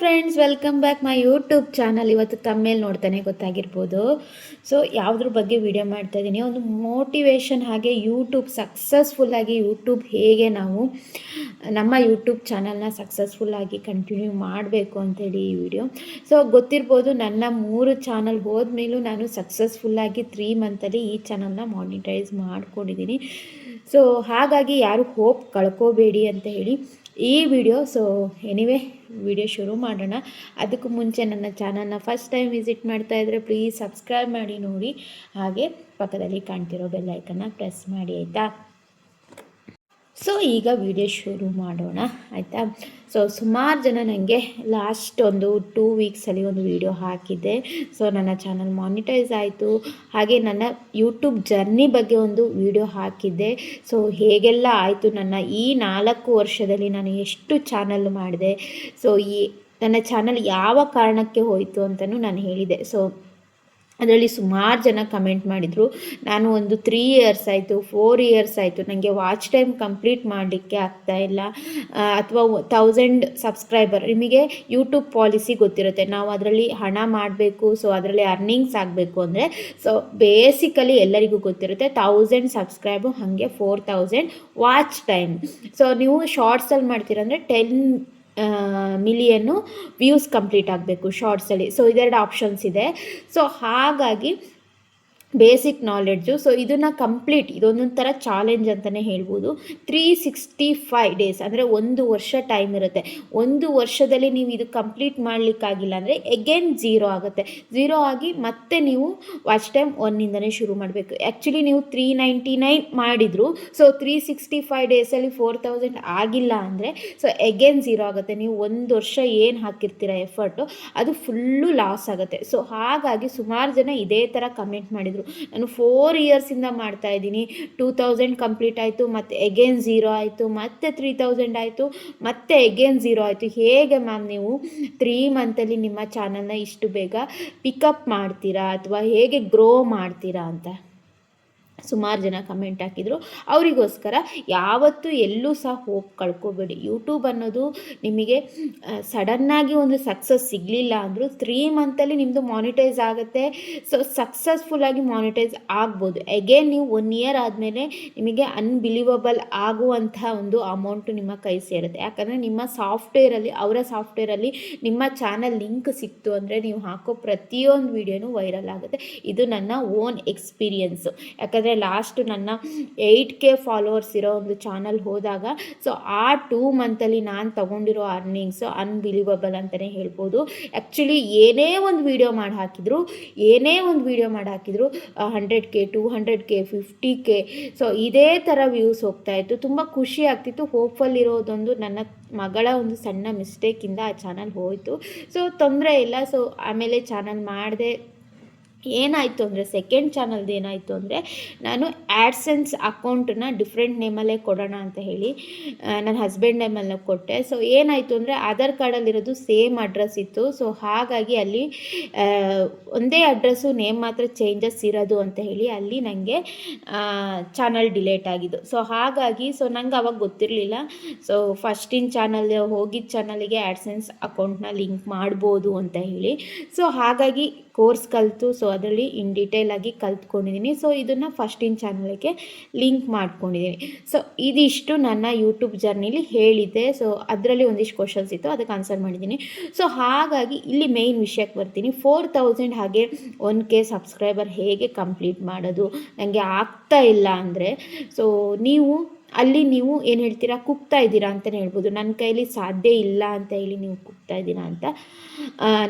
Friends welcome back my YouTube channel ಇವತ್ತು ತಮ್ಮೇಲೆ ನೋಡ್ತಾನೆ, ಗೊತ್ತಾಗಿರ್ಬೋದು. ಸೊ ಯಾವುದ್ರ ಬಗ್ಗೆ ವಿಡಿಯೋ ಮಾಡ್ತಾ ಇದ್ದೀನಿ ಒಂದು ಮೋಟಿವೇಶನ್ ಹಾಗೆ ಯೂಟ್ಯೂಬ್ ಸಕ್ಸಸ್ಫುಲ್ಲಾಗಿ ಯೂಟ್ಯೂಬ್ ಹೇಗೆ ನಾವು ನಮ್ಮ ಯೂಟ್ಯೂಬ್ ಚಾನಲ್ನ ಸಕ್ಸಸ್ಫುಲ್ಲಾಗಿ ಕಂಟಿನ್ಯೂ ಮಾಡಬೇಕು ಅಂತೇಳಿ ಈ ವಿಡಿಯೋ ಸೊ ಗೊತ್ತಿರ್ಬೋದು, ನನ್ನ ಮೂರು ಚಾನಲ್ ಹೋದ್ಮೇಲೂ ನಾನು ಸಕ್ಸಸ್ಫುಲ್ಲಾಗಿ ತ್ರೀ ಮಂತಲ್ಲಿ ಈ ಚಾನಲ್ನ ಮಾನಿಟೈಸ್ ಮಾಡ್ಕೊಂಡಿದ್ದೀನಿ ಸೊ ಹಾಗಾಗಿ ಯಾರು ಹೋಪ್ ಕಳ್ಕೋಬೇಡಿ ಅಂತ ಹೇಳಿ ಈ ವಿಡಿಯೋ ಸೊ ಎನಿವೆ ವಿಡಿಯೋ ಶುರು ಮಾಡೋಣ. ಅದಕ್ಕೂ ಮುಂಚೆ ನನ್ನ ಚಾನಲ್ನ ಫಸ್ಟ್ ಟೈಮ್ ವಿಸಿಟ್ ಮಾಡ್ತಾ ಇದ್ದರೆ ಪ್ಲೀಸ್ ಸಬ್ಸ್ಕ್ರೈಬ್ ಮಾಡಿ ನೋಡಿ. ಹಾಗೆ ಪಕ್ಕದಲ್ಲಿ ಕಾಣ್ತಿರೋ ಬೆಲ್ಲೈಕನ್ನ ಪ್ರೆಸ್ ಮಾಡಿ ಆಯಿತಾ? ಸೊ ಈಗ ವಿಡಿಯೋ ಶುರು ಮಾಡೋಣ, ಆಯಿತಾ? ಸೊ ಸುಮಾರು ಜನ ನನಗೆ ಲಾಸ್ಟ್ ಒಂದು ಟೂ ವೀಕ್ಸಲ್ಲಿ ಒಂದು ವಿಡಿಯೋ ಹಾಕಿದ್ದೆ. ಸೊ ನನ್ನ ಚಾನಲ್ ಮಾನಿಟೈಸ್ ಆಯಿತು. ಹಾಗೆ ನನ್ನ ಯೂಟ್ಯೂಬ್ ಜರ್ನಿ ಬಗ್ಗೆ ಒಂದು ವಿಡಿಯೋ ಹಾಕಿದ್ದೆ. ಸೊ ಹೇಗೆಲ್ಲ ಆಯಿತು ನನ್ನ ಈ ನಾಲ್ಕು ವರ್ಷದಲ್ಲಿ ನಾನು ಎಷ್ಟು ಚಾನಲ್ ಮಾಡಿದೆ. ಸೊ ಈ ನನ್ನ ಚಾನಲ್ ಯಾವ ಕಾರಣಕ್ಕೆ ಹೋಯಿತು ಅಂತಲೂ ನಾನು ಹೇಳಿದೆ. ಸೊ ಅದರಲ್ಲಿ ಸುಮಾರು ಜನ ಕಮೆಂಟ್ ಮಾಡಿದರು. ನಾನು ಒಂದು ತ್ರೀ ಇಯರ್ಸ್ ಆಯಿತು ಫೋರ್ ಇಯರ್ಸ್ ಆಯಿತು ನನಗೆ ವಾಚ್ ಟೈಮ್ ಕಂಪ್ಲೀಟ್ ಮಾಡಲಿಕ್ಕೆ ಆಗ್ತಾ ಇಲ್ಲ. ಅಥವಾ ತೌಸಂಡ್ ಸಬ್ಸ್ಕ್ರೈಬರ್ ನಿಮಗೆ ಯೂಟ್ಯೂಬ್ ಪಾಲಿಸಿ ಗೊತ್ತಿರುತ್ತೆ. ನಾವು ಅದರಲ್ಲಿ ಹಣ ಮಾಡಬೇಕು ಸೊ ಅದರಲ್ಲಿ ಅರ್ನಿಂಗ್ಸ್ ಆಗಬೇಕು ಅಂದರೆ ಸೊ ಬೇಸಿಕಲಿ ಎಲ್ಲರಿಗೂ ಗೊತ್ತಿರುತ್ತೆ ತೌಸಂಡ್ ಸಬ್ಸ್ಕ್ರೈಬು ಹಾಗೆ four thousand watch time so ನೀವು ಶಾರ್ಟ್ಸಲ್ಲಿ ಮಾಡ್ತೀರಂದರೆ ಟೆನ್ ಮಿಲಿಯನ್ನು ವ್ಯೂಸ್ ಕಂಪ್ಲೀಟ್ ಆಗಬೇಕು ಶಾರ್ಟ್ಸಲ್ಲಿ ಸೊ ಇದೆರಡು ಆಪ್ಷನ್ಸ್ ಇದೆ. ಸೊ ಹಾಗಾಗಿ ಬೇಸಿಕ್ ನಾಲೆಡ್ಜು. ಸೊ ಇದನ್ನು ಕಂಪ್ಲೀಟ್ ಇದೊಂದೊಂದು ಥರ ಚಾಲೆಂಜ್ ಅಂತಲೇ ಹೇಳ್ಬೋದು. ತ್ರೀ ಸಿಕ್ಸ್ಟಿ ಫೈವ್ ಡೇಸ್, ಅಂದರೆ ಒಂದು ವರ್ಷ ಟೈಮ್ ಇರುತ್ತೆ. ಒಂದು ವರ್ಷದಲ್ಲಿ ನೀವು ಇದು ಕಂಪ್ಲೀಟ್ ಮಾಡಲಿಕ್ಕಾಗಿಲ್ಲ ಅಂದರೆ ಎಗೇನ್ ಝೀರೋ ಆಗುತ್ತೆ. ಝೀರೋ ಆಗಿ ಮತ್ತೆ ನೀವು ವಾಚ್ ಟೈಮ್ ಒನ್ನಿಂದನೇ ಶುರು ಮಾಡಬೇಕು. ಆ್ಯಕ್ಚುಲಿ ನೀವು ತ್ರೀ ನೈಂಟಿ ನೈನ್ ಮಾಡಿದ್ರು. ಸೊ ತ್ರೀ ಸಿಕ್ಸ್ಟಿ ಫೈವ್ ಡೇಸಲ್ಲಿ ಫೋರ್ ತೌಸಂಡ್ ಆಗಿಲ್ಲ ಅಂದರೆ ಸೊ ಎಗೇನ್ ಝೀರೋ ಆಗುತ್ತೆ. ನೀವು ಒಂದು ವರ್ಷ ಏನು ಹಾಕಿರ್ತೀರ ಎಫರ್ಟು ಅದು ಫುಲ್ಲು ಲಾಸ್ ಆಗುತ್ತೆ. ಸೊ ಹಾಗಾಗಿ ಸುಮಾರು ಜನ ಇದೇ ಥರ ಕಮೆಂಟ್ ಮಾಡಿದರು. ನಾನು ಫೋರ್ ಇಯರ್ಸಿಂದ ಮಾಡ್ತಾ ಇದ್ದೀನಿ. ಟೂ ತೌಸಂಡ್ ಕಂಪ್ಲೀಟ್ ಆಯಿತು, ಮತ್ತು ಎಗೇನ್ ಝೀರೋ ಆಯಿತು, ಮತ್ತೆ ತ್ರೀ ತೌಸಂಡ್ ಆಯಿತು, ಮತ್ತೆ ಎಗೇನ್ ಝೀರೋ ಆಯಿತು. ಹೇಗೆ ಮ್ಯಾಮ್ ನೀವು ತ್ರೀ ಮಂತಲ್ಲಿ ನಿಮ್ಮ ಚಾನಲ್ನ ಇಷ್ಟು ಬೇಗ ಪಿಕಪ್ ಮಾಡ್ತೀರಾ, ಅಥವಾ ಹೇಗೆ ಗ್ರೋ ಮಾಡ್ತೀರಾ ಅಂತ? ಸುಮಾರು ಜನ ಕಮೆಂಟ್ ಹಾಕಿದರು. ಅವರಿಗೋಸ್ಕರ ಯಾವತ್ತೂ ಎಲ್ಲೂ ಸಹ ಹೋಗಿ ಕಳ್ಕೊಬೇಡಿ. ಯೂಟ್ಯೂಬ್ ಅನ್ನೋದು ನಿಮಗೆ ಸಡನ್ನಾಗಿ ಒಂದು ಸಕ್ಸಸ್ ಸಿಗಲಿಲ್ಲ ಅಂದರೂ ತ್ರೀ ಮಂತಲ್ಲಿ ನಿಮ್ಮದು ಮಾನಿಟೈಸ್ ಆಗುತ್ತೆ. ಸೊ ಸಕ್ಸಸ್ಫುಲ್ಲಾಗಿ ಮಾನಿಟೈಸ್ ಆಗ್ಬೋದು. ಎಗೇನ್ ನೀವು ಒನ್ ಇಯರ್ ಆದಮೇಲೆ ನಿಮಗೆ ಅನ್ಬಿಲೀವಬಲ್ ಆಗುವಂಥ ಒಂದು ಅಮೌಂಟು ನಿಮ್ಮ ಕೈ ಸೇರುತ್ತೆ. ಯಾಕಂದರೆ ನಿಮ್ಮ ಸಾಫ್ಟ್ವೇರಲ್ಲಿ ಅವರ ಸಾಫ್ಟ್ವೇರಲ್ಲಿ ನಿಮ್ಮ ಚಾನಲ್ ಲಿಂಕ್ ಸಿಕ್ತು ಅಂದರೆ ನೀವು ಹಾಕೋ ಪ್ರತಿಯೊಂದು ವೀಡಿಯೋನೂ ವೈರಲ್ ಆಗುತ್ತೆ. ಇದು ನನ್ನ ಓನ್ ಎಕ್ಸ್ಪೀರಿಯನ್ಸು ಯಾಕಂದರೆ ಲಾಸ್ಟ್ ನನ್ನ ಏಯ್ಟ್ ಕೆ ಫಾಲೋವರ್ಸ್ ಇರೋ ಒಂದು ಚಾನಲ್ ಹೋದಾಗ ಸೊ ಆ ಟೂ ಮಂತಲ್ಲಿ ನಾನು ತೊಗೊಂಡಿರೋ ಅರ್ನಿಂಗ್ಸು ಅನ್ಬಿಲೀವಬಲ್ ಅಂತಲೇ ಹೇಳ್ಬೋದು. ಆ್ಯಕ್ಚುಲಿ ಏನೇ ಒಂದು ವೀಡಿಯೋ ಮಾಡಿ ಹಾಕಿದ್ರು, ಏನೇ ಒಂದು ವೀಡಿಯೋ ಮಾಡಿ ಹಾಕಿದ್ರು hundred K two hundred K fifty K so ಇದೇ ಥರ ವ್ಯೂಸ್ ಹೋಗ್ತಾ ಇತ್ತು. ತುಂಬ ಖುಷಿ ಆಗ್ತಿತ್ತು. ಹೋಪ್ಫುಲ್ ಇರೋದೊಂದು ನನ್ನ ಮಗಳ ಒಂದು ಸಣ್ಣ ಮಿಸ್ಟೇಕಿಂದ ಆ ಚಾನಲ್ ಹೋಯಿತು. ಸೊ ತೊಂದರೆ ಇಲ್ಲ. ಸೊ ಆಮೇಲೆ ಚಾನಲ್ ಮಾಡಿದೆ ಏನಾಯಿತು ಅಂದರೆ ಸೆಕೆಂಡ್ ಚಾನಲ್ದು ಏನಾಯಿತು ಅಂದರೆ, ನಾನು ಆ್ಯಡ್ಸೆನ್ಸ್ ಅಕೌಂಟನ್ನ ಡಿಫ್ರೆಂಟ್ ನೇಮಲ್ಲೇ ಕೊಡೋಣ ಅಂತ ಹೇಳಿ ನನ್ನ ಹಸ್ಬೆಂಡ್ ನೇಮಲ್ಲಿ ಕೊಟ್ಟೆ. ಸೊ ಏನಾಯಿತು ಅಂದರೆ ಆಧಾರ್ ಕಾರ್ಡಲ್ಲಿರೋದು ಸೇಮ್ ಅಡ್ರೆಸ್ ಇತ್ತು. ಸೊ ಹಾಗಾಗಿ ಅಲ್ಲಿ ಒಂದೇ ಅಡ್ರೆಸ್ಸು ನೇಮ್ ಮಾತ್ರ ಚೇಂಜಸ್ ಇರೋದು ಅಂತ ಹೇಳಿ ಅಲ್ಲಿ ನನಗೆ ಚಾನಲ್ ಡಿಲೇಟ್ ಆಗಿದ್ದು. ಸೊ ಹಾಗಾಗಿ ಸೊ ನಂಗೆ ಅವಾಗ ಗೊತ್ತಿರಲಿಲ್ಲ. ಸೊ ಫಸ್ಟಿನ ಚಾನಲ್ ಹೋಗಿದ್ದ ಚಾನಲಿಗೆ ಆ್ಯಡ್ಸೆನ್ಸ್ ಅಕೌಂಟ್ನ ಲಿಂಕ್ ಮಾಡ್ಬೋದು ಅಂತ ಹೇಳಿ. ಸೊ ಹಾಗಾಗಿ ಕೋರ್ಸ್ ಕಲಿತು ಸೊ ಅದರಲ್ಲಿ ಇನ್ ಡೀಟೇಲ್ ಆಗಿ ಕಲ್ತ್ಕೊಂಡಿದ್ದೀನಿ ಸೊ ಇದನ್ನು ಇನ್ ಚಾನಲ್ಗೆ ಲಿಂಕ್ ಮಾಡ್ಕೊಂಡಿದ್ದೀನಿ ಸೊ ಇದಿಷ್ಟು ನನ್ನ ಯೂಟ್ಯೂಬ್ ಜರ್ನಿಲಿ ಹೇಳಿದ್ದೆ. ಸೊ ಅದರಲ್ಲಿ ಒಂದಿಷ್ಟು ಕ್ವಶನ್ಸ್ ಇತ್ತು, ಅದಕ್ಕೆ ಆನ್ಸರ್ ಮಾಡಿದ್ದೀನಿ ಸೊ ಹಾಗಾಗಿ ಇಲ್ಲಿ ಮೇಯ್ನ್ ವಿಷಯಕ್ಕೆ ಬರ್ತೀನಿ. ಫೋರ್ ತೌಸಂಡ್ ಹಾಗೆ ಒನ್ ಕೆ ಸಬ್ಸ್ಕ್ರೈಬರ್ ಹೇಗೆ ಕಂಪ್ಲೀಟ್ ಮಾಡೋದು? ನನಗೆ ಆಗ್ತಾ ಇಲ್ಲ ಅಂದರೆ ಸೊ ನೀವು ಅಲ್ಲಿ ನೀವು ಏನು ಹೇಳ್ತೀರಾ, ಕುಗ್ತಾ ಇದ್ದೀರಾ ಅಂತಲೇ ಹೇಳ್ಬೋದು. ನನ್ನ ಕೈಲಿ ಸಾಧ್ಯ ಇಲ್ಲ ಅಂತ ಹೇಳಿ ನೀವು ಕುಗ್ತಾ ಇದ್ದೀರಾ ಅಂತ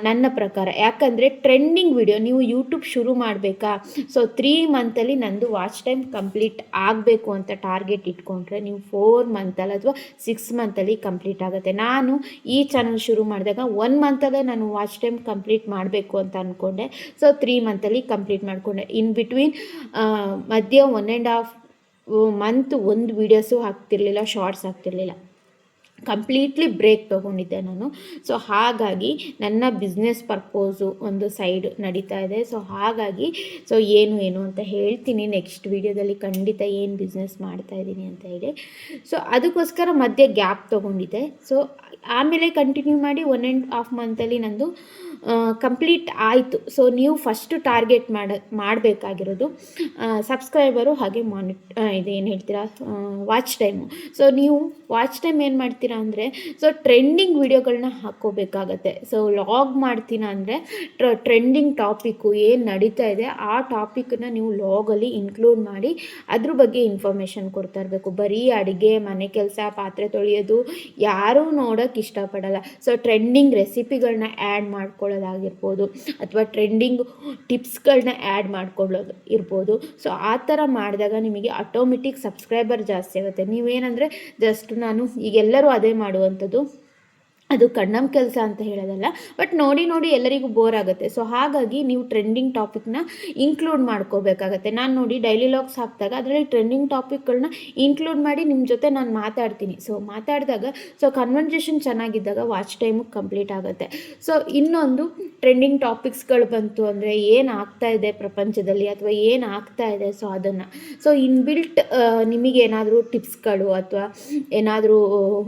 ನನ್ನ ಪ್ರಕಾರ. ಯಾಕಂದರೆ ಟ್ರೆಂಡಿಂಗ್ ವಿಡಿಯೋ, ನೀವು ಯೂಟ್ಯೂಬ್ ಶುರು ಮಾಡಬೇಕಾ? ಸೊ ತ್ರೀ ಮಂತಲ್ಲಿ ನಂದು ವಾಚ್ ಟೈಮ್ ಕಂಪ್ಲೀಟ್ ಆಗಬೇಕು ಅಂತ ಟಾರ್ಗೆಟ್ ಇಟ್ಕೊಂಡ್ರೆ ನೀವು ಫೋರ್ ಮಂತಲ್ಲಿ ಅಥವಾ ಸಿಕ್ಸ್ ಮಂತಲ್ಲಿ ಕಂಪ್ಲೀಟ್ ಆಗುತ್ತೆ. ನಾನು ಈ ಚಾನಲ್ ಶುರು ಮಾಡಿದಾಗ ಒನ್ ಮಂತಲ್ಲೇ ನಾನು ವಾಚ್ ಟೈಮ್ ಕಂಪ್ಲೀಟ್ ಮಾಡಬೇಕು ಅಂತ ಅಂದ್ಕೊಂಡೆ ಸೊ ತ್ರೀ ಮಂತಲ್ಲಿ ಕಂಪ್ಲೀಟ್ ಮಾಡಿಕೊಂಡೆ. ಇನ್ ಬಿಟ್ವೀನ್ ಮಧ್ಯ ಒನ್ ಆ್ಯಂಡ್ ಹಾಫ್ ಮಂತ್ ಒಂದು ವೀಡಿಯೋಸು ಹಾಕ್ತಿರ್ಲಿಲ್ಲ ಶಾರ್ಟ್ಸ್ ಹಾಕ್ತಿರ್ಲಿಲ್ಲ. ಕಂಪ್ಲೀಟ್ಲಿ ಬ್ರೇಕ್ ತೊಗೊಂಡಿದ್ದೆ ನಾನು. ಸೊ ಹಾಗಾಗಿ ನನ್ನ ಬಿಸ್ನೆಸ್ ಪರ್ಪೋಸು ಒಂದು ಸೈಡ್ ನಡೀತಾ ಇದೆ. ಸೊ ಹಾಗಾಗಿ ಸೊ ಏನು ಏನು ಅಂತ ಹೇಳ್ತೀನಿ. ನೆಕ್ಸ್ಟ್ ವೀಡಿಯೋದಲ್ಲಿ ಖಂಡಿತ ಏನು ಬಿಸ್ನೆಸ್ ಮಾಡ್ತಾ ಇದ್ದೀನಿ ಅಂತ ಹೇಳಿ. ಸೊ ಅದಕ್ಕೋಸ್ಕರ ಮಧ್ಯೆ ಗ್ಯಾಪ್ ತೊಗೊಂಡಿದ್ದೆ. ಸೊ ಆಮೇಲೆ ಕಂಟಿನ್ಯೂ ಮಾಡಿ ಒನ್ ಆ್ಯಂಡ್ ಹಾಫ್ ಮಂತಲ್ಲಿ ನಂದು ಕಂಪ್ಲೀಟ್ ಆಯಿತು. ಸೊ ನೀವು ಫಸ್ಟು ಟಾರ್ಗೆಟ್ ಮಾಡ, ಮಾಡಬೇಕಾಗಿರೋದು ಸಬ್ಸ್ಕ್ರೈಬರು ಹಾಗೆ ಮಾನಿಟ್ ಇದೇನು ಹೇಳ್ತೀರಾ? ವಾಚ್ ಟೈಮು ಸೊ ನೀವು ವಾಚ್ ಟೈಮ್ ಏನು ಮಾಡ್ತೀರಾ ಅಂದರೆ ಸೊ ಟ್ರೆಂಡಿಂಗ್ ವಿಡಿಯೋಗಳನ್ನ ಹಾಕ್ಕೋಬೇಕಾಗತ್ತೆ. ಸೊ ಲಾಗ್ ಮಾಡ್ತೀನ ಅಂದರೆ ಟ್ರೆಂಡಿಂಗ್ ಟಾಪಿಕ್ಕು ಏನು ನಡೀತಾ ಇದೆ, ಆ ಟಾಪಿಕ್ನ ನೀವು ಲಾಗಲ್ಲಿ ಇನ್ಕ್ಲೂಡ್ ಮಾಡಿ, ಅದ್ರ ಬಗ್ಗೆ ಇನ್ಫಾರ್ಮೇಷನ್ ಕೊಡ್ತಾ ಇರಬೇಕು. ಬರೀ ಅಡುಗೆ, ಮನೆ ಕೆಲಸ, ಪಾತ್ರೆ ತೊಳೆಯೋದು ಯಾರೂ ನೋಡೋಕ್ಕೆ ಇಷ್ಟಪಡಲ್ಲ. ಸೊ ಟ್ರೆಂಡಿಂಗ್ ರೆಸಿಪಿಗಳನ್ನ ಆ್ಯಡ್ ಮಾಡ್ಕೊಳ್ಳೋದಾಗಿರ್ಬೋದು ಅಥವಾ ಟ್ರೆಂಡಿಂಗ್ ಟಿಪ್ಸ್ಗಳನ್ನ ಆ್ಯಡ್ ಮಾಡ್ಕೊಳ್ಳೋದು ಇರ್ಬೋದು. ಸೊ ಆ ಥರ ಮಾಡಿದಾಗ ನಿಮಗೆ ಆಟೋಮೆಟಿಕ್ ಸಬ್ಸ್ಕ್ರೈಬರ್ ಜಾಸ್ತಿ ಆಗುತ್ತೆ. ನೀವೇನಂದರೆ ಜಸ್ಟ್ ನಾನು ಈಗೆಲ್ಲರೂ ಅದೇ ಮಾಡುವಂಥದ್ದು ಅದು ಕಣ್ಣಮ್ ಕೆಲಸ ಅಂತ ಹೇಳೋದಲ್ಲ. ಬಟ್ ನೋಡಿ ನೋಡಿ ಎಲ್ಲರಿಗೂ ಬೋರ್ ಆಗುತ್ತೆ. ಸೊ ಹಾಗಾಗಿ ನೀವು ಟ್ರೆಂಡಿಂಗ್ ಟಾಪಿಕ್ನ ಇನ್ಕ್ಲೂಡ್ ಮಾಡ್ಕೋಬೇಕಾಗತ್ತೆ. ನಾನು ನೋಡಿ ಡೈಲಿ ಲಾಗ್ಸ್ ಹಾಕಿದಾಗ ಅದರಲ್ಲಿ ಟ್ರೆಂಡಿಂಗ್ ಟಾಪಿಕ್ಗಳನ್ನ ಇನ್ಕ್ಲೂಡ್ ಮಾಡಿ ನಿಮ್ಮ ಜೊತೆ ನಾನು ಮಾತಾಡ್ತೀನಿ. ಸೊ ಮಾತಾಡಿದಾಗ ಸೊ ಕನ್ವರ್ಸೇಷನ್ ಚೆನ್ನಾಗಿದ್ದಾಗ ವಾಚ್ ಟೈಮು ಕಂಪ್ಲೀಟ್ ಆಗುತ್ತೆ. ಸೊ ಇನ್ನೊಂದು ಟ್ರೆಂಡಿಂಗ್ ಟಾಪಿಕ್ಸ್ಗಳು ಬಂತು ಅಂದರೆ ಏನು ಆಗ್ತಾ ಇದೆ ಪ್ರಪಂಚದಲ್ಲಿ ಅಥವಾ ಏನು ಆಗ್ತಾ ಇದೆ? ಸೊ ಅದನ್ನು. ಸೊ ಇನ್ಬಿಲ್ಟ್ ನಿಮಗೇನಾದರೂ ಟಿಪ್ಸ್ಗಳು ಅಥವಾ ಏನಾದರೂ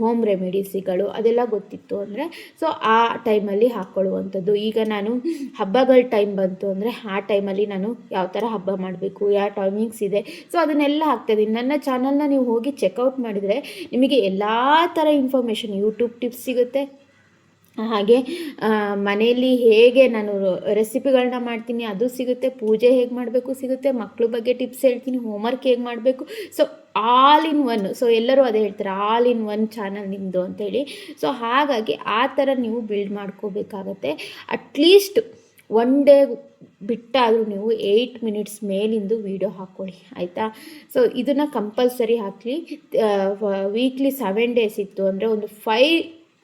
ಹೋಮ್ ರೆಮಿಡೀಸಿಗಳು ಅದೆಲ್ಲ ಗೊತ್ತಿತ್ತು. ಅಂದರೆ ಸೊ ಆ ಟೈಮಲ್ಲಿ ಹಾಕ್ಕೊಳ್ಳುವಂಥದ್ದು ಈಗ ನಾನು ಹಬ್ಬಗಳ ಟೈಮ್ ಬಂತು ಅಂದರೆ, ಆ ಟೈಮಲ್ಲಿ ನಾನು ಯಾವ ಥರ ಹಬ್ಬ ಮಾಡಬೇಕು ಯಾವ ಟೈಮಿಂಗ್ಸ್ ಇದೆ. ಸೊ ಅದನ್ನೆಲ್ಲ ಹಾಕ್ತಾಯಿದ್ದೀನಿ ನನ್ನ ಚಾನಲ್ನ ನೀವು ಹೋಗಿ ಚೆಕ್ಔಟ್ ಮಾಡಿದರೆ ನಿಮಗೆ ಎಲ್ಲ ಥರ ಇನ್ಫಾರ್ಮೇಷನ್ ಯೂಟ್ಯೂಬ್ ಟಿಪ್ಸ್ ಸಿಗುತ್ತೆ. ಹಾಗೆ ಮನೆಯಲ್ಲಿ ಹೇಗೆ ನಾನು ರೆಸಿಪಿಗಳನ್ನ ಮಾಡ್ತೀನಿ ಅದು ಸಿಗುತ್ತೆ, ಪೂಜೆ ಹೇಗೆ ಮಾಡಬೇಕು ಸಿಗುತ್ತೆ ಮಕ್ಕಳು ಬಗ್ಗೆ ಟಿಪ್ಸ್ ಹೇಳ್ತೀನಿ ಹೋಮ್ವರ್ಕ್ ಹೇಗೆ ಮಾಡಬೇಕು. So all in one so ಎಲ್ಲರೂ ಅದೇ ಹೇಳ್ತಾರೆ ಆಲ್ ಇನ್ ಒನ್ ಚಾನಲ್ ನಿಮ್ಮದು ಅಂತೇಳಿ. ಸೊ ಹಾಗಾಗಿ ಆ ಥರ ನೀವು ಬಿಲ್ಡ್ ಮಾಡ್ಕೋಬೇಕಾಗತ್ತೆ. ಅಟ್ಲೀಸ್ಟ್ ಒನ್ ಡೇ ಬಿಟ್ಟಾದರೂ ನೀವು ಏಯ್ಟ್ ಮಿನಿಟ್ಸ್ ಮೇಲಿಂದು ವೀಡಿಯೋ ಹಾಕ್ಕೊಳ್ಳಿ ಆಯಿತಾ? ಸೊ ಇದನ್ನು ಕಂಪಲ್ಸರಿ ಹಾಕಲಿ. ವೀಕ್ಲಿ ಸೆವೆನ್ ಡೇಸ್ ಇತ್ತು ಅಂದರೆ ಒಂದು ಫೈ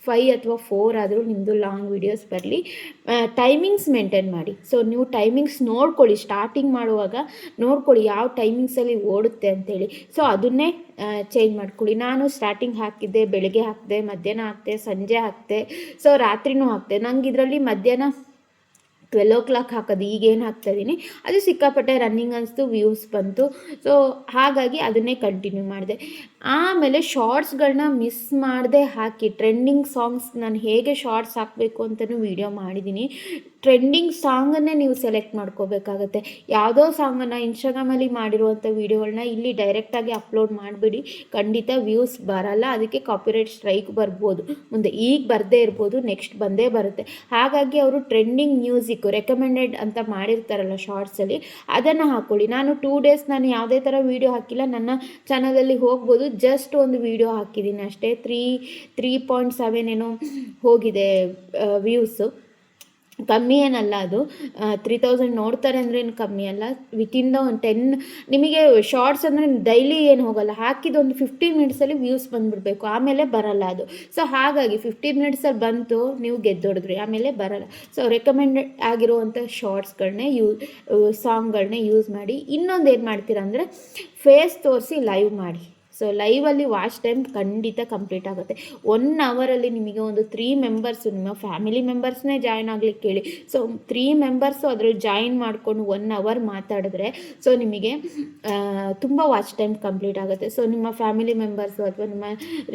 ಫೈ ಅಥವಾ ಫೋರ್ ಆದರೂ ನಿಮ್ಮದು ಲಾಂಗ್ ವೀಡಿಯೋಸ್ ಬರಲಿ. ಟೈಮಿಂಗ್ಸ್ ಮೇಂಟೈನ್ ಮಾಡಿ. ಸೊ ನೀವು ಟೈಮಿಂಗ್ಸ್ ನೋಡ್ಕೊಳ್ಳಿ. ಸ್ಟಾರ್ಟಿಂಗ್ ಮಾಡುವಾಗ ನೋಡ್ಕೊಳ್ಳಿ ಯಾವ ಟೈಮಿಂಗ್ಸಲ್ಲಿ ಓಡುತ್ತೆ ಅಂತೇಳಿ. ಸೊ ಅದನ್ನೇ ಚೇಂಜ್ ಮಾಡ್ಕೊಳ್ಳಿ. ನಾನು ಸ್ಟಾರ್ಟಿಂಗ್ ಹಾಕಿದ್ದೆ, ಬೆಳಗ್ಗೆ ಹಾಕಿದೆ, ಮಧ್ಯಾಹ್ನ ಹಾಕಿದೆ, ಸಂಜೆ ಹಾಕಿದೆ ಸೊ ರಾತ್ರಿನೂ ಹಾಕಿದೆ. ನಂಗೆ ಇದರಲ್ಲಿ ಮಧ್ಯಾಹ್ನ ಟ್ವೆಲ್ ಓ ಕ್ಲಾಕ್ ಹಾಕೋದು ಈಗೇನು ಹಾಕ್ತಾಯಿದ್ದೀನಿ ಅದು ಸಿಕ್ಕಾಪಟ್ಟೆ ರನ್ನಿಂಗ್ ಅನಿಸ್ತು ವ್ಯೂಸ್ ಬಂತು. ಸೊ ಹಾಗಾಗಿ ಅದನ್ನೇ ಕಂಟಿನ್ಯೂ ಮಾಡಿದೆ. ಆಮೇಲೆ ಶಾರ್ಟ್ಸ್ಗಳನ್ನ ಮಿಸ್ ಮಾಡದೆ ಹಾಕಿ ಟ್ರೆಂಡಿಂಗ್ ಸಾಂಗ್ಸ್ ನಾನು ಹೇಗೆ ಶಾರ್ಟ್ಸ್ ಹಾಕಬೇಕು ಅಂತಲೂ ವೀಡಿಯೋ ಮಾಡಿದ್ದೀನಿ ಟ್ರೆಂಡಿಂಗ್ ಸಾಂಗನ್ನೇ ನೀವು ಸೆಲೆಕ್ಟ್ ಮಾಡ್ಕೋಬೇಕಾಗತ್ತೆ. ಯಾವುದೋ ಸಾಂಗನ್ನು ಇನ್ಸ್ಟಾಗ್ರಾಮಲ್ಲಿ ಮಾಡಿರುವಂಥ ವೀಡಿಯೋಗಳನ್ನ ಇಲ್ಲಿ ಡೈರೆಕ್ಟಾಗಿ ಅಪ್ಲೋಡ್ ಮಾಡಿಬಿಡಿ. ಖಂಡಿತ ವ್ಯೂಸ್ ಬರಲ್ಲ, ಅದಕ್ಕೆ ಕಾಪಿರೈಟ್ ಸ್ಟ್ರೈಕ್ ಬರ್ಬೋದು. ಮುಂದೆ ಈಗ ಬರದೇ ಇರ್ಬೋದು ನೆಕ್ಸ್ಟ್ ಬಂದೇ ಬರುತ್ತೆ. ಹಾಗಾಗಿ ಅವರು ಟ್ರೆಂಡಿಂಗ್ ಮ್ಯೂಸಿಕ್ ರೆಕಮೆಂಡೆಡ್ ಅಂತ ಮಾಡಿರ್ತಾರಲ್ಲ ಶಾರ್ಟ್ಸಲ್ಲಿ ಅದನ್ನು ಹಾಕ್ಕೊಳ್ಳಿ ನಾನು ಟೂ ಡೇಸ್ ನಾನು ಯಾವುದೇ ಥರ ವೀಡಿಯೋ ಹಾಕಿಲ್ಲ, ನನ್ನ ಚಾನಲಲ್ಲಿ ಹೋಗ್ಬೋದು. ಜಸ್ಟ್ ಒಂದು ವೀಡಿಯೋ ಹಾಕಿದ್ದೀನಿ ಅಷ್ಟೇ. ತ್ರೀ ತ್ರೀ ಪಾಯಿಂಟ್ ಸೆವೆನ್ ಏನೋ ಹೋಗಿದೆ ವ್ಯೂಸು ಕಮ್ಮಿ ಏನಲ್ಲ ಅದು. ತ್ರೀ ತೌಸಂಡ್ ನೋಡ್ತಾರೆ ಅಂದರೆ ಏನು ಕಮ್ಮಿ ಅಲ್ಲ. ವಿತಿನ್ ದ ಒಂದು ಟೆನ್ ನಿಮಗೆ ಶಾರ್ಟ್ಸ್ ಅಂದರೆ ಡೈಲಿ ಏನು ಹೋಗಲ್ಲ. ಹಾಕಿದ ಒಂದು ಫಿಫ್ಟೀನ್ ಮಿನಿಟ್ಸಲ್ಲಿ ವ್ಯೂಸ್ ಬಂದುಬಿಡಬೇಕು. ಆಮೇಲೆ ಬರಲ್ಲ ಅದು. ಸೊ ಹಾಗಾಗಿ ಫಿಫ್ಟೀನ್ ಮಿನಿಟ್ಸಲ್ಲಿ ಬಂತು, ನೀವು ಗೆದ್ದೊಡಿದ್ರಿ. ಆಮೇಲೆ ಬರಲ್ಲ. ಸೊ ರೆಕಮೆಂಡೆಡ್ ಆಗಿರುವಂಥ ಶಾರ್ಟ್ಸ್ಗಳನ್ನೇ ಯೂಸ್ ಸಾಂಗ್ಗಳನ್ನೇ ಯೂಸ್ ಮಾಡಿ ಇನ್ನೊಂದು ಏನು ಮಾಡ್ತೀರಾ ಅಂದರೆ ಫೇಸ್ ತೋರಿಸಿ ಲೈವ್ ಮಾಡಿ. ಸೊ ಲೈವಲ್ಲಿ ವಾಚ್ ಟೈಮ್ ಖಂಡಿತ ಕಂಪ್ಲೀಟ್ ಆಗುತ್ತೆ. ಒನ್ ಅವರಲ್ಲಿ ನಿಮಗೆ ಒಂದು ತ್ರೀ ಮೆಂಬರ್ಸು ನಿಮ್ಮ ಫ್ಯಾಮಿಲಿ ಮೆಂಬರ್ಸ್ನೇ ಜಾಯ್ನ್ ಆಗ್ಲಿಕ್ಕೆ ಕೇಳಿ ಸೊ ತ್ರೀ ಮೆಂಬರ್ಸು ಅದರಲ್ಲಿ ಜಾಯಿನ್ ಮಾಡಿಕೊಂಡು ಒನ್ ಅವರ್ ಮಾತಾಡಿದ್ರೆ ಸೊ ನಿಮಗೆ ತುಂಬ ವಾಚ್ ಟೈಮ್ ಕಂಪ್ಲೀಟ್ ಆಗುತ್ತೆ. ಸೊ ನಿಮ್ಮ ಫ್ಯಾಮಿಲಿ ಮೆಂಬರ್ಸು ಅಥವಾ ನಿಮ್ಮ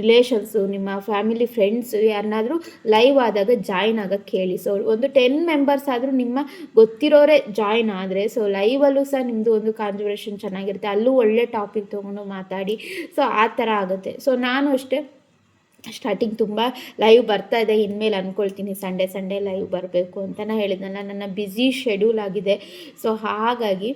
ರಿಲೇಷನ್ಸು ನಿಮ್ಮ ಫ್ಯಾಮಿಲಿ ಫ್ರೆಂಡ್ಸು ಯಾರನ್ನಾದರೂ ಲೈವ್ ಆದಾಗ ಜಾಯ್ನ್ ಆಗೋಕ್ಕೆ ಕೇಳಿ ಸೊ ಒಂದು ಟೆನ್ ಮೆಂಬರ್ಸ್ ಆದರೂ ನಿಮ್ಮ ಗೊತ್ತಿರೋರೇ ಜಾಯ್ನ್ ಆದರೆ ಸೊ ಲೈವಲ್ಲೂ ಸಹ ನಿಮ್ಮದು ಒಂದು ಕಾನ್ಸರ್ವೇಷನ್ ಚೆನ್ನಾಗಿರುತ್ತೆ. ಅಲ್ಲೂ ಒಳ್ಳೆ ಟಾಪಿಕ್ ತೊಗೊಂಡು ಮಾತಾಡಿ ಸೊ ಆ ಥರ ಆಗುತ್ತೆ. ಸೊ ನಾನು ಅಷ್ಟೇ ಸ್ಟಾರ್ಟಿಂಗ್ ತುಂಬ ಲೈವ್ ಬರ್ತಾ ಇದೆ. ಇನ್ಮೇಲೆ ಅಂದ್ಕೊಳ್ತೀನಿ ಸಂಡೇ ಸಂಡೇ ಲೈವ್ ಬರಬೇಕು ಅಂತ ನಾನು ಹೇಳಿದ್ನಲ್ಲ, ನನ್ನ ಬ್ಯುಸಿ ಶೆಡ್ಯೂಲ್ ಆಗಿದೆ. ಸೊ ಹಾಗಾಗಿ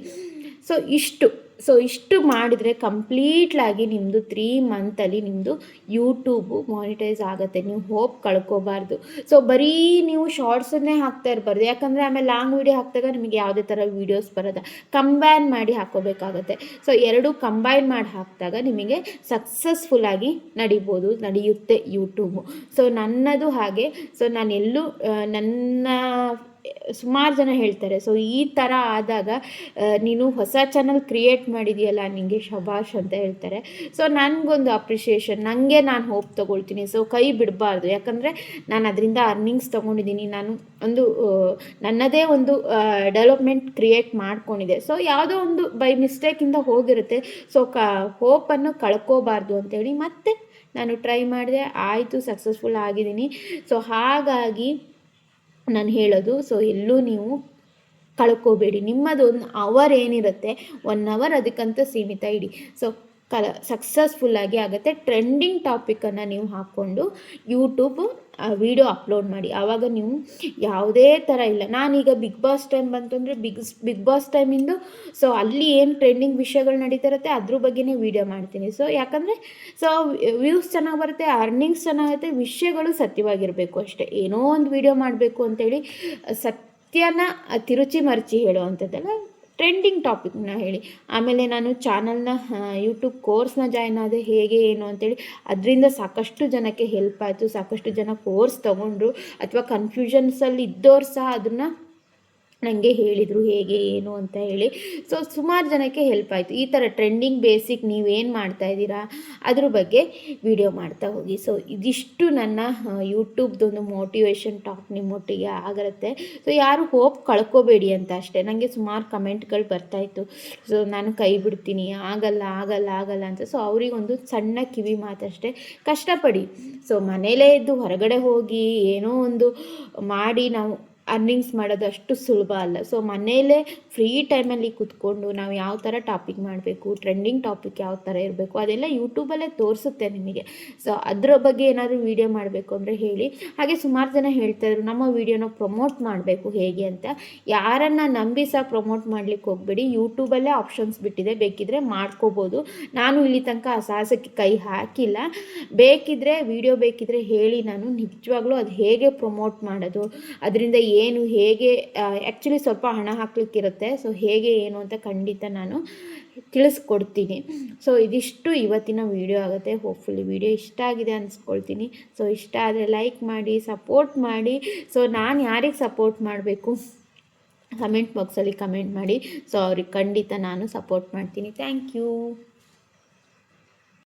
ಸೊ ಇಷ್ಟು. ಸೊ ಇಷ್ಟು ಮಾಡಿದರೆ ಕಂಪ್ಲೀಟ್ಲಾಗಿ ನಿಮ್ಮದು ತ್ರೀ ಮಂತಲ್ಲಿ ನಿಮ್ಮದು ಯೂಟ್ಯೂಬು ಮಾನಿಟೈಸ್ ಆಗುತ್ತೆ. ನೀವು ಹೋಪ್ ಕಳ್ಕೋಬಾರ್ದು. ಸೊ ಬರೀ ನೀವು ಶಾರ್ಟ್ಸನ್ನೇ ಹಾಕ್ತಾ ಇರಬಾರ್ದು. ಯಾಕಂದರೆ ಆಮೇಲೆ ಲಾಂಗ್ ವೀಡಿಯೋ ಹಾಕಿದಾಗ ನಿಮಗೆ ಯಾವುದೇ ಥರ ವೀಡಿಯೋಸ್ ಬರೋದ ಕಂಬೈನ್ ಮಾಡಿ ಹಾಕೋಬೇಕಾಗತ್ತೆ ಸೊ ಎರಡು ಕಂಬೈನ್ ಮಾಡಿ ಹಾಕಿದಾಗ ನಿಮಗೆ ಸಕ್ಸಸ್ಫುಲ್ಲಾಗಿ ನಡಿಬೋದು, ನಡೆಯುತ್ತೆ ಯೂಟ್ಯೂಬು ಸೊ ನನ್ನದು ಹಾಗೆ. ಸೊ ನಾನು ಎಲ್ಲೂ ನನ್ನ ಸುಮಾರು ಜನ ಹೇಳ್ತಾರೆ. ಸೊ ಈ ಥರ ಆದಾಗ ನೀನು ಹೊಸ ಚಾನಲ್ ಕ್ರಿಯೇಟ್ ಮಾಡಿದೆಯಲ್ಲ ನಿನಗೆ ಶಬಾಷ್ ಅಂತ ಹೇಳ್ತಾರೆ. ಸೊ ನನಗೊಂದು ಅಪ್ರಿಷಿಯೇಷನ್ ನನಗೆ ನಾನು ಹೋಪ್ ತೊಗೊಳ್ತೀನಿ. ಸೊ ಕೈ ಬಿಡಬಾರ್ದು. ಯಾಕಂದರೆ ನಾನು ಅದರಿಂದ ಅರ್ನಿಂಗ್ಸ್ ತೊಗೊಂಡಿದ್ದೀನಿ. ನಾನು ಒಂದು ನನ್ನದೇ ಒಂದು ಡೆವಲಪ್ಮೆಂಟ್ ಕ್ರಿಯೇಟ್ ಮಾಡ್ಕೊಂಡಿದೆ. ಸೊ ಯಾವುದೋ ಒಂದು ಬೈ ಮಿಸ್ಟೇಕಿಂದ ಹೋಗಿರುತ್ತೆ. ಸೊ ಕ ಹೋಪನ್ನು ಕಳ್ಕೋಬಾರ್ದು ಅಂತೇಳಿ ಮತ್ತೆ ನಾನು ಟ್ರೈ ಮಾಡಿದೆ. ಆಯಿತು ಸಕ್ಸಸ್ಫುಲ್ ಆಗಿದ್ದೀನಿ. ಸೊ ಹಾಗಾಗಿ ನಾನು ಹೇಳೋದು ಸೊ ಎಲ್ಲೂ ನೀವು ಕಳ್ಕೋಬೇಡಿ. ನಿಮ್ಮದು ಒಂದು ಅವರ್ ಏನಿರುತ್ತೆ ಒನ್ ಅವರ್ ಅದಕ್ಕಂತ ಸೀಮಿತ ಇಡಿ. ಸೊ ಕಲ ಸಕ್ಸಸ್ಫುಲ್ಲಾಗಿ ಆಗುತ್ತೆ. ಟ್ರೆಂಡಿಂಗ್ ಟಾಪಿಕನ್ನು ನೀವು ಹಾಕ್ಕೊಂಡು ಯೂಟ್ಯೂಬ್ ವಿಡಿಯೋ ಅಪ್ಲೋಡ್ ಮಾಡಿ. ಆವಾಗ ನೀವು ಯಾವುದೇ ಥರ ಇಲ್ಲ. ನಾನೀಗ ಬಿಗ್ ಬಾಸ್ ಟೈಮ್ ಬಂತಂದರೆ ಬಿಗ್ ಬಿಗ್ ಬಾಸ್ ಟೈಮಿಂದು ಸೊ ಅಲ್ಲಿ ಏನು ಟ್ರೆಂಡಿಂಗ್ ವಿಷಯಗಳು ನಡೀತಾ ಇರುತ್ತೆ ಅದ್ರ ಬಗ್ಗೆನೇ ವೀಡಿಯೋ ಮಾಡ್ತೀನಿ. ಸೊ ಯಾಕಂದರೆ ಸೊ ವ್ಯೂಸ್ ಚೆನ್ನಾಗಿ ಬರುತ್ತೆ ಅರ್ನಿಂಗ್ಸ್ ಚೆನ್ನಾಗಿರುತ್ತೆ ವಿಷಯಗಳು ಸತ್ಯವಾಗಿರಬೇಕು ಅಷ್ಟೇ. ಏನೋ ಒಂದು ವೀಡಿಯೋ ಮಾಡಬೇಕು ಅಂತೇಳಿ, ಸತ್ಯನ ತಿರುಚಿ ಮರಚಿ ಹೇಳುವಂಥದ್ದಲ್ಲ ಟ್ರೆಂಡಿಂಗ್ ಟಾಪಿಕ್ನ ಹೇಳಿ. ಆಮೇಲೆ ನಾನು ಚಾನಲ್ನ ಯೂಟ್ಯೂಬ್ ಕೋರ್ಸ್ನ ಜಾಯ್ನ್ ಆದೆ ಹೇಗೆ, ಏನು ಅಂತೇಳಿ, ಅದರಿಂದ ಸಾಕಷ್ಟು ಜನಕ್ಕೆ ಹೆಲ್ಪ್ ಆಯಿತು, ಸಾಕಷ್ಟು ಜನ ಕೋರ್ಸ್ ತೊಗೊಂಡ್ರು, ಅಥವಾ ಕನ್ಫ್ಯೂಷನ್ಸಲ್ಲಿ ಇದ್ದವ್ರು ಸಹ ಅದನ್ನು ನನಗೆ ಹೇಳಿದರು ಹೇಗೆ, ಏನು ಅಂತ ಹೇಳಿ. ಸೊ ಸುಮಾರು ಜನಕ್ಕೆ ಹೆಲ್ಪ್ ಆಯಿತು. ಈ ಥರ ಟ್ರೆಂಡಿಂಗ್ ಬೇಸಿಕ್ ನೀವೇನು ಮಾಡ್ತಾ ಇದ್ದೀರಾ, ಅದ್ರ ಬಗ್ಗೆ ವಿಡಿಯೋ ಮಾಡ್ತಾ ಹೋಗಿ. ಸೊ ಇದಿಷ್ಟು ನನ್ನ ಯೂಟ್ಯೂಬ್ದೊಂದು ಮೋಟಿವೇಶನ್ ಟಾಕ್ ನಿಮ್ಮೊಟ್ಟಿಗೆ ಆಗಿರುತ್ತೆ ಸೊ ಯಾರು ಹೋಪ್ ಕಳ್ಕೊಬೇಡಿ ಅಂತ ಅಷ್ಟೇ. ನನಗೆ ಸುಮಾರು ಕಮೆಂಟ್ಗಳು ಬರ್ತಾಯಿತ್ತು ಸೊ ನಾನು ಕೈ ಬಿಡ್ತೀನಿ, ಆಗಲ್ಲ ಆಗಲ್ಲ ಆಗಲ್ಲ ಅಂತ. ಸೊ ಅವರಿಗೊಂದು ಸಣ್ಣ ಕಿವಿ ಮಾತಷ್ಟೇ ಕಷ್ಟಪಡಿ. ಸೊ ಮನೇಲೇ ಇದ್ದು ಹೊರಗಡೆ ಹೋಗಿ ಏನೋ ಒಂದು ಮಾಡಿ ನಾವು ಅರ್ನಿಂಗ್ಸ್ ಮಾಡೋದು ಅಷ್ಟು ಸುಲಭ ಅಲ್ಲ. ಸೊ ಮನೆಯಲ್ಲೇ ಫ್ರೀ ಟೈಮಲ್ಲಿ ಕೂತ್ಕೊಂಡು ನಾವು ಯಾವ ಥರ ಟಾಪಿಕ್ ಮಾಡಬೇಕು ಟ್ರೆಂಡಿಂಗ್ ಟಾಪಿಕ್ ಯಾವ ಥರ ಇರಬೇಕು, ಅದೆಲ್ಲ ಯೂಟ್ಯೂಬಲ್ಲೇ ತೋರಿಸುತ್ತೆ ನಿಮಗೆ. ಸೊ ಅದರ ಬಗ್ಗೆ ಏನಾದರೂ ವೀಡಿಯೋ ಮಾಡಬೇಕು ಅಂದರೆ ಹೇಳಿ. ಹಾಗೆ ಸುಮಾರು ಜನ ಹೇಳ್ತಾಯಿದ್ರು ನಮ್ಮ ವೀಡಿಯೋನ ಪ್ರಮೋಟ್ ಮಾಡಬೇಕು ಹೇಗೆ ಅಂತ. ಯಾರನ್ನು ನಂಬಿ ಸಹ ಪ್ರಮೋಟ್ ಮಾಡ್ಲಿಕ್ಕೆ ಹೋಗಬೇಡಿ. ಯೂಟ್ಯೂಬಲ್ಲೇ ಆಪ್ಷನ್ಸ್ ಬಿಟ್ಟಿದೆ. ಬೇಕಿದ್ರೆ ಮಾಡ್ಕೋಬೋದು. ನಾನು ಇಲ್ಲಿ ತನಕ ಆ ಸಾಹಸಕ್ಕೆ ಕೈ ಹಾಕಿಲ್ಲ. ಬೇಕಿದ್ರೆ ವಿಡಿಯೋ ಬೇಕಿದ್ರೆ ಹೇಳಿ. ನಾನು ನಿಜವಾಗ್ಲೂ ಅದು ಹೇಗೆ ಪ್ರಮೋಟ್ ಮಾಡೋದು, ಅದರಿಂದ ಏನು ಹೇಗೆ ಆ್ಯಕ್ಚುಲಿ ಸ್ವಲ್ಪ ಹಣ ಹಾಕ್ಲಿಕ್ಕಿರುತ್ತೆ. ಸೊ ಹೇಗೆ ಏನು ಅಂತ ಖಂಡಿತ ನಾನು ತಿಳಿಸ್ಕೊಡ್ತೀನಿ. ಸೊ ಇದಿಷ್ಟು ಇವತ್ತಿನ ವಿಡಿಯೋ ಆಗುತ್ತೆ. ಹೋಪ್ಫುಲಿ ವಿಡಿಯೋ ಇಷ್ಟ ಆಗಿದೆ ಅನ್ಸ್ಕೊಳ್ತೀನಿ. ಸೊ ಇಷ್ಟ ಆದರೆ ಲೈಕ್ ಮಾಡಿ ಸಪೋರ್ಟ್ ಮಾಡಿ. ಸೊ ನಾನು ಯಾರಿಗೆ ಸಪೋರ್ಟ್ ಮಾಡಬೇಕು? ಕಮೆಂಟ್ ಬಾಕ್ಸಲ್ಲಿ ಕಮೆಂಟ್ ಮಾಡಿ. ಸೊ ಅವ್ರಿಗೆ ಖಂಡಿತ ನಾನು ಸಪೋರ್ಟ್ ಮಾಡ್ತೀನಿ. Thank you